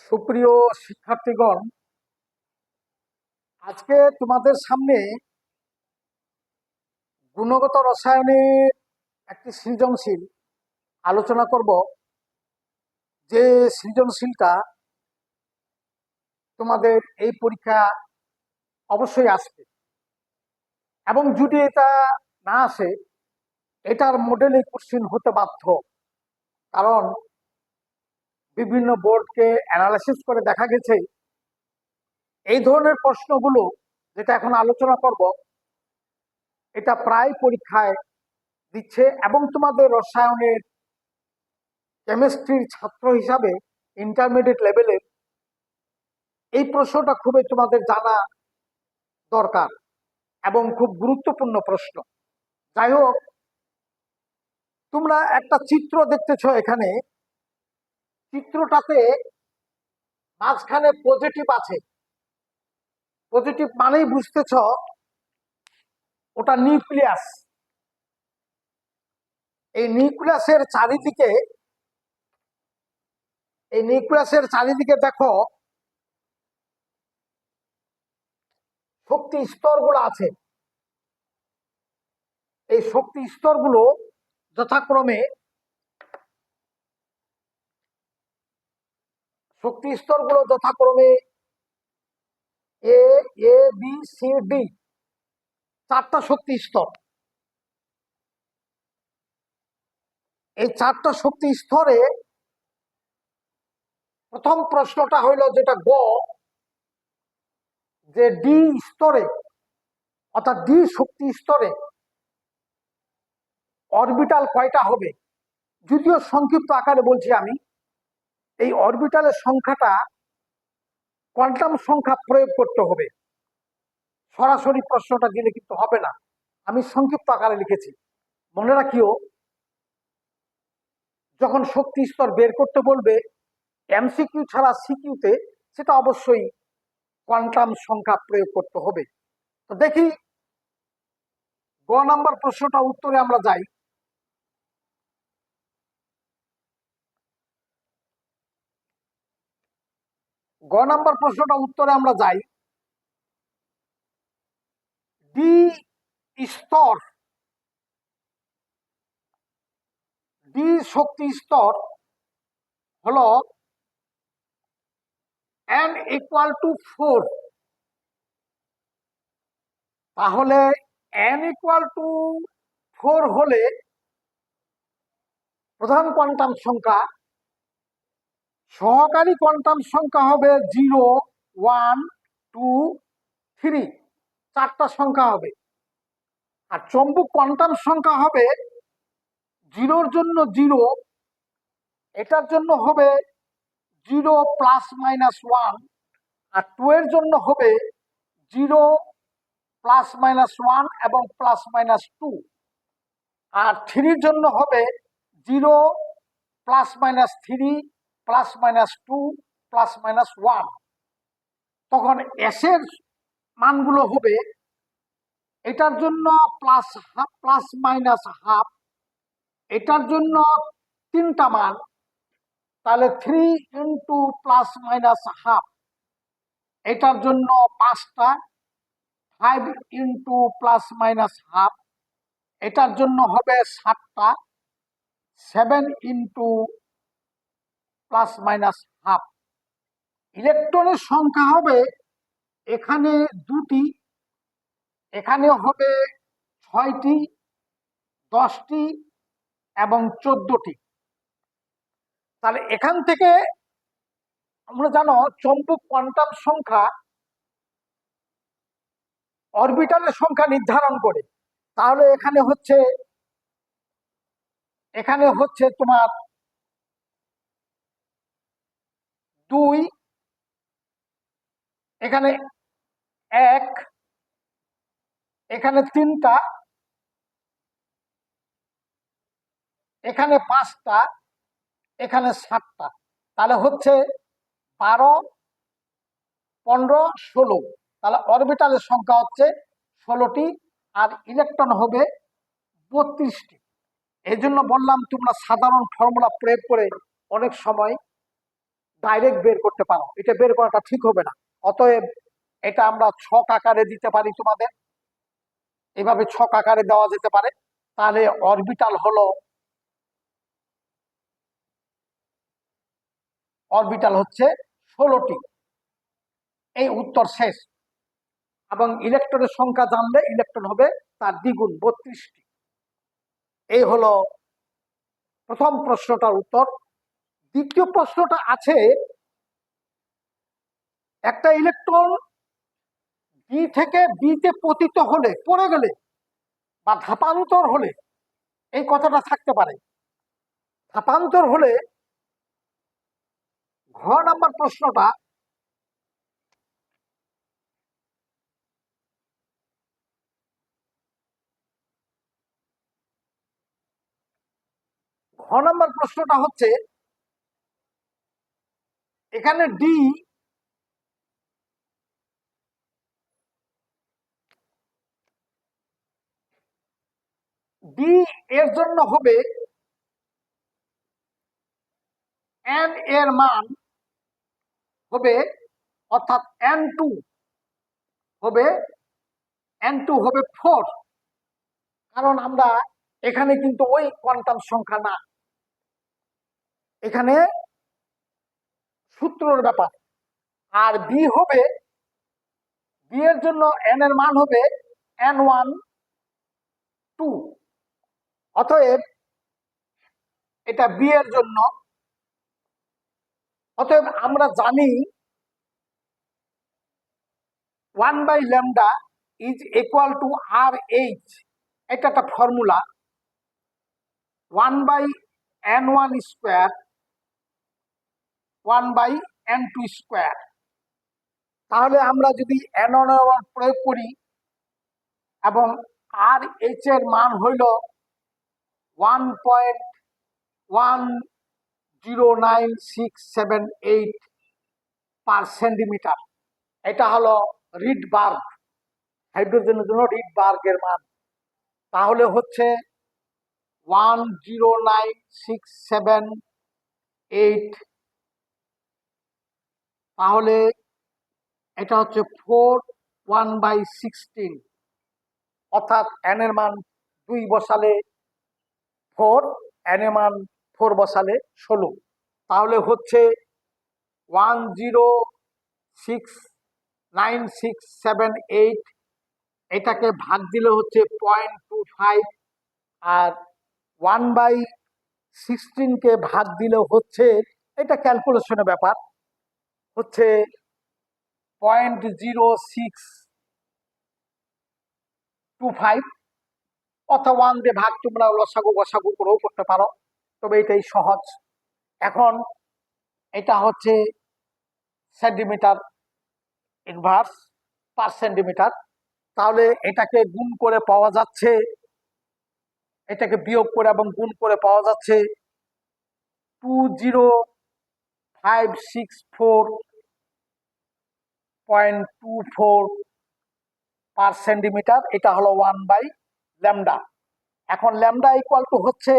সুপ্রিয় শিক্ষার্থীগণ, আজকে তোমাদের সামনে গুণগত রসায়নের একটি সৃজনশীল আলোচনা করব। যে সৃজনশীলটা তোমাদের এই পরীক্ষা অবশ্যই আসবে এবং যদি এটা না আসে, এটার মডেলে কোশ্চিন হতে বাধ্য। কারণ বিভিন্ন বোর্ডকে অ্যানালাইসিস করে দেখা গেছে। এই ধরনের প্রশ্নগুলো যেটা এখন আলোচনা করব, এটা প্রায় পরীক্ষায় দিচ্ছে এবং তোমাদের রসায়নের কেমিস্ট্রির ছাত্র হিসাবে ইন্টারমিডিয়েট লেভেলের এই প্রশ্নটা খুবই তোমাদের জানা দরকার এবং খুব গুরুত্বপূর্ণ প্রশ্ন। যাই হোক, তোমরা একটা চিত্র দেখতেছ এখানে। চিত্রটাতে মাঝখানে পজিটিভ আছে। পজিটিভ মানেই বুঝতেছ, ওটা নিউক্লিয়াস এই নিউক্লিয়াসের চারিদিকে, এই নিউক্লিয়াসের চারিদিকে দেখো, শক্তি স্তরগুলো আছে। এই শক্তি স্তরগুলো যথাক্রমে শক্তি স্তরগুলো যথাক্রমে A A, B, C, D চারটা শক্তি স্তর এই চারটা শক্তি স্তরে প্রথম প্রশ্নটা হইল যেটা গ, যে ডি স্তরে, অর্থাৎ ডি শক্তি স্তরে অরবিটাল কয়টা হবে? যদিও সংক্ষিপ্ত আকারে বলছি আমি এই অরবিটালের সংখ্যাটা কোয়ান্টাম সংখ্যা প্রয়োগ করতে হবে। সরাসরি প্রশ্নটা দিলে কিন্তু হবে না। আমি সংক্ষিপ্ত আকারে লিখেছি। মনে রাখিও, যখন শক্তি স্তর বের করতে বলবে এমসিকিউ ছাড়া সিকিউতে সেটা অবশ্যই কোয়ান্টাম সংখ্যা প্রয়োগ করতে হবে। তো দেখি, গ নাম্বার প্রশ্নটা উত্তরে আমরা যাই। গ নাম্বার প্রশ্নটা উত্তরে আমরা যাই। ডি স্তর। ডি শক্তি স্তর হল এন ইকুয়াল টু ফোর তাহলে এন ইকুয়াল টু ফোর হলে প্রধান কোয়ান্টাম সংখ্যা সহকারী কোয়ান্টাম সংখ্যা হবে জিরো, ওয়ান, টু, থ্রি। চারটা সংখ্যা হবে। আর চম্বুক কোয়ান্টাম সংখ্যা হবে জিরোর জন্য জিরো, এটার জন্য হবে জিরো প্লাস মাইনাস ওয়ান, আর টু এর জন্য হবে জিরো প্লাস মাইনাস ওয়ান এবং প্লাস মাইনাস টু। আর থ্রির জন্য হবে zero plus minus three plus minus two, plus minus one. তখন এসের মানগুলো হবে এটার জন্য plus half plus minus half, এটার জন্য তিনটা মান। তাহলে three into plus minus half এটার জন্য পাঁচটা। Five into plus minus half এটার জন্য হবে সাতটা। Seven into plus minus half ইলেকট্রনের সংখ্যা হবে এখানে দুটি, এখানে হবে ছয়টি, দশটি এবং চোদ্দটি। তাহলে এখান থেকে আমরা জানো চম্বুক কোয়ান্টাম সংখ্যা অরবিটালের সংখ্যা নির্ধারণ করে। তাহলে এখানে হচ্ছে এখানে হচ্ছে তোমার দুই, এখানে এক, এখানে তিনটা, এখানে পাঁচটা, এখানে সাতটা। তাহলে হচ্ছে বারো, পনেরো, ষোলো। তাহলে অরবিটালের সংখ্যা হচ্ছে ষোলোটি আর ইলেকট্রন হবে বত্রিশটি। এই জন্য বললাম তোমরা সাধারণ ফর্মুলা প্রয়োগ করে অনেক সময় ডাইরেক্ট বের করতে পারো। এটা বের করাটা ঠিক হবে না। অতএব এটা আমরা ছক আকারে দিতে পারি তোমাদের। এভাবে ছক আকারে দেওয়া যেতে পারে। তাহলে অরবিটাল হলো অরবিটাল হচ্ছে ষোলোটি। এই উত্তর শেষ। এবং ইলেকট্রনের সংখ্যা জানলে ইলেকট্রন হবে তার দ্বিগুণ, বত্রিশটি। এই হলো প্রথম প্রশ্নটার উত্তর। দ্বিতীয় প্রশ্নটা আছে, একটা ইলেকট্রন বি থেকে বিতে পতিত হলে, পড়ে গেলে বা ধাপান্তর হলে, এই কথাটা থাকতে পারে। ধাপান্তর হলে ঘ নাম্বার প্রশ্নটা ঘ নাম্বার প্রশ্নটা হচ্ছে এখানে ডি ডি এর জন্য হবে এন এর মান হবে, অর্থাৎ এন টু হবে এন টু হবে ফোর কারণ আমরা এখানে কিন্তু ওই কোয়ান্টাম সংখ্যা না। এখানে সূত্রর ব্যাপার। আর বি হবে বি এর জন্য এন এর মান হবে এন ওয়ান টু অতএব এটা বি এর জন্য। অতএব আমরা জানি one by lambda is equal to R H এটা একটা formula one by N one square one by N two square. তাহলে আমরা যদি এন প্রয়োগ করি এবং আর এইচ এর মান হইল one point one zero nine six seven eight per centimetre. এটা হলো রিড বার্গ। হাইড্রোজেনের জন্য রিড বার্গের মান। তাহলে হচ্ছে one zero nine six seven eight তাহলে এটা হচ্ছে ফোর, ওয়ান বাই সিক্সটিন। অর্থাৎ এন এর মান দুই বসালে ফোর এন এর মান ফোর বসালে ষোলো। তাহলে হচ্ছে one zero six nine six seven eight, এটাকে ভাগ দিলে হচ্ছে পয়েন্ট টু ফাইভ। আর ওয়ান বাই সিক্সটিনকে ভাগ দিলে হচ্ছে, এটা ক্যালকুলেশনের ব্যাপার। হচ্ছে point zero six two five অথবা ওয়ান দিয়ে ভাগ তোমরা লসাগু গসাগু করেও করতে পারো। তবে এটাই সহজ। এখন এটা হচ্ছে সেন্টিমিটার ইনভার্স পার সেন্টিমিটার তাহলে এটাকে গুণ করে পাওয়া যাচ্ছে, এটাকে বিয়োগ করে এবং গুণ করে পাওয়া যাচ্ছে two zero five six four point two four per centimetre এটা হলো ওয়ান বাই ল্যামডা এখন ল্যামডা ইকুয়াল টু হচ্ছে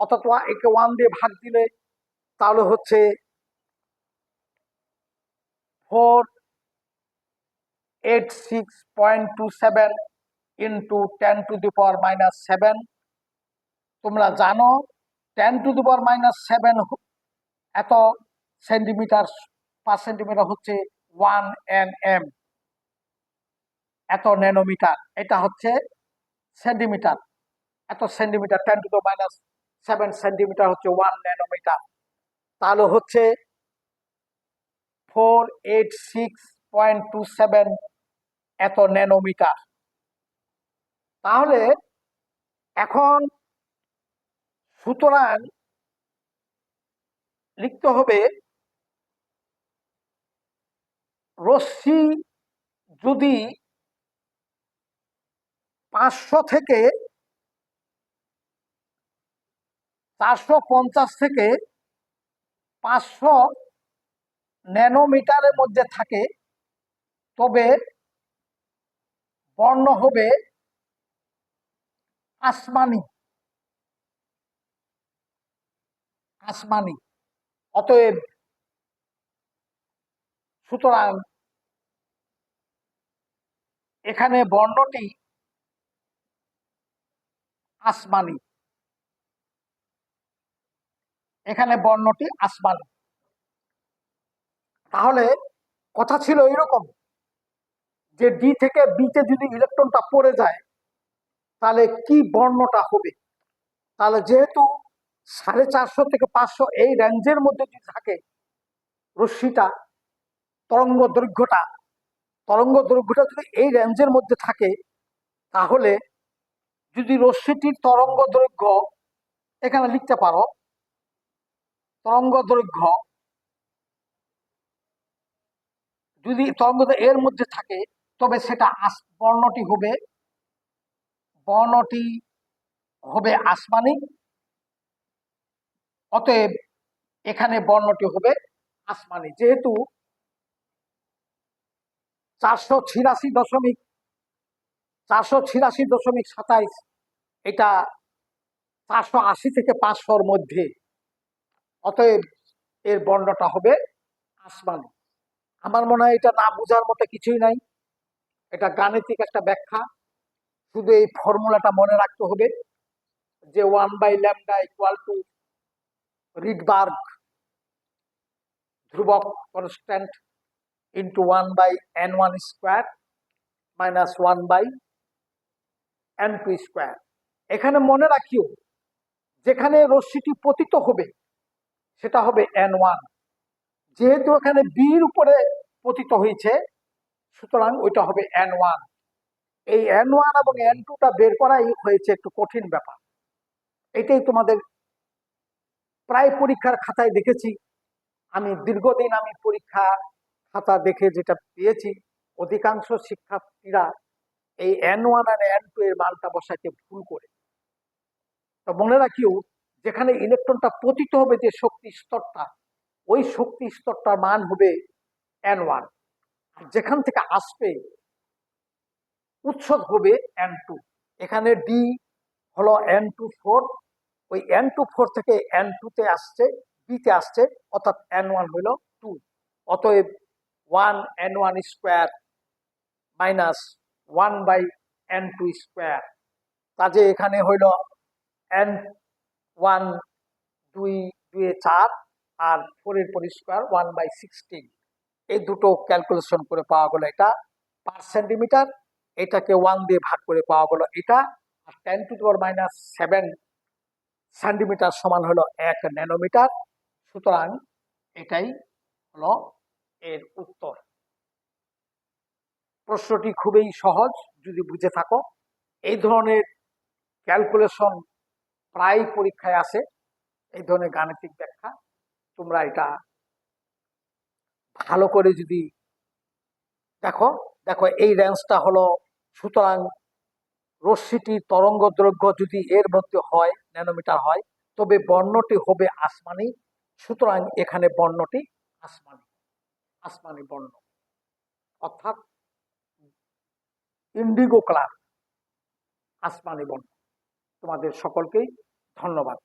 অর্থাৎ একে ওয়ান দিয়ে ভাগ দিলে তাহলে হচ্ছে four eight six point two seven into ten to the power minus seven তোমরা জানো ten to the power minus seven এত সেন্টিমিটার পার সেন্টিমিটার হচ্ছে ওয়ান এন এম এত ন্যানোমিটার, এটা হচ্ছে সেন্টিমিটার। এত centimetre, ten to the minus seven centimetre হচ্ছে one nanometre. তাহলে হচ্ছে four eight six point two seven এত ন্যানোমিটার। তাহলে এখন সুতরাং লিখতে হবে রশ্মি যদি পাঁচশো থেকে চারশো পঞ্চাশ থেকে পাঁচশো ন্যানোমিটারের মধ্যে থাকে, তবে বর্ণ হবে আসমানি আসমানি অতএব সুতরাং এখানে বর্ণটি আসমানি। এখানে বর্ণটি আসমানি। তাহলে কথা ছিল এরকম যে ডি থেকে বিতে যদি ইলেকট্রনটা পড়ে যায়, তাহলে কি বর্ণটা হবে? তাহলে যেহেতু সাড়ে চারশো থেকে পাঁচশো এই রেঞ্জের মধ্যে যদি থাকে, রশ্মিটা, তরঙ্গ দৈর্ঘ্যটা তরঙ্গ দৈর্ঘ্যটা যদি এই রেঞ্জের মধ্যে থাকে, তাহলে যদি রশ্মিটির তরঙ্গ দৈর্ঘ্য এখানে লিখতে পারো, তরঙ্গ দৈর্ঘ্য যদি তরঙ্গ এর মধ্যে থাকে, তবে সেটা আস- বর্ণটি হবে বর্ণটি হবে আসমানি, অতএব এখানে বর্ণটি হবে আসমানি। যেহেতু চারশো ছিয়াশি দশমিক, চারশো ছিয়াশি দশমিক সাতাইশ, এটা চারশো আশি থেকে পাঁচশোর মধ্যে। অতএব এর বর্ণটা হবে আসমানি। আমার মনে হয় এটা না বোঝার মতো কিছুই নাই। এটা গাণিতিক একটা ব্যাখ্যা। শুধু এই ফর্মুলাটা মনে রাখতে হবে যে one by lambda equal to Rydberg ধ্রুবক constant by N one square minus one by N two square এখানে মনে রাখিও, যেখানে রশ্মিটি পতিত হবে, সেটা হবে এন ওয়ান যেহেতু এখানে বির উপরে পতিত হয়েছে, সুতরাং ওইটা হবে এন ওয়ান এই এন ওয়ান এবং এন টুটা বের করাই হয়েছে একটু কঠিন ব্যাপার। এটাই তোমাদের প্রায় পরীক্ষার খাতায় দেখেছি। আমি দীর্ঘদিন আমি পরীক্ষা খাতা দেখে যেটা পেয়েছি, অধিকাংশ শিক্ষার্থীরা এই এন ওয়ান আর এন টু এর মানটা বসাইতে ভুল করে। তো মনে রাখিও, যেখানে ইলেকট্রনটা পতিত হবে যে শক্তি স্তরটা, ওই শক্তি স্তরটার মান হবে এন ওয়ান যেখান থেকে আসবে উৎসব হবে এন টু এখানে ডি হলো এন টু ফোর ওই এন টু ফোর থেকে এন টুতে আসছে বিতে আসছে, অর্থাৎ এন ওয়ান হইল টু অতএব one N one square minus one by N two square কাজে এখানে হইল এন ওয়ান দুই দুয়ে চার আর ফোরের পর স্কোয়ার ওয়ান বাই সিক্সটিন এই দুটো ক্যালকুলেশন করে পাওয়া গেল এটা পার সেন্টিমিটার এটাকে ওয়ান দিয়ে ভাগ করে পাওয়া গেল এটা। আর ten to power minus seven centimetre সমান হলো এক ন্যানোমিটার সুতরাং এটাই হলো এর উত্তর। প্রশ্নটি খুবই সহজ, যদি বুঝে থাকো। এই ধরনের ক্যালকুলেশন প্রায় পরীক্ষায় আসে, এই ধরনের গাণিতিক ব্যাখ্যা। তোমরা এটা ভালো করে যদি দেখো দেখো এই রেঞ্জটা হলো, সুতরাং রশ্মিটি তরঙ্গ দ্রব্য যদি এর মধ্যে হয়, ন্যানোমিটার হয়, তবে বর্ণটি হবে আসমানি, সুতরাং এখানে বর্ণটি আসমানি। আসমানি বর্ণ। অর্থাৎ ইন্ডিগো কালার আসমানি বর্ণ। তোমাদের সকলকেই ধন্যবাদ।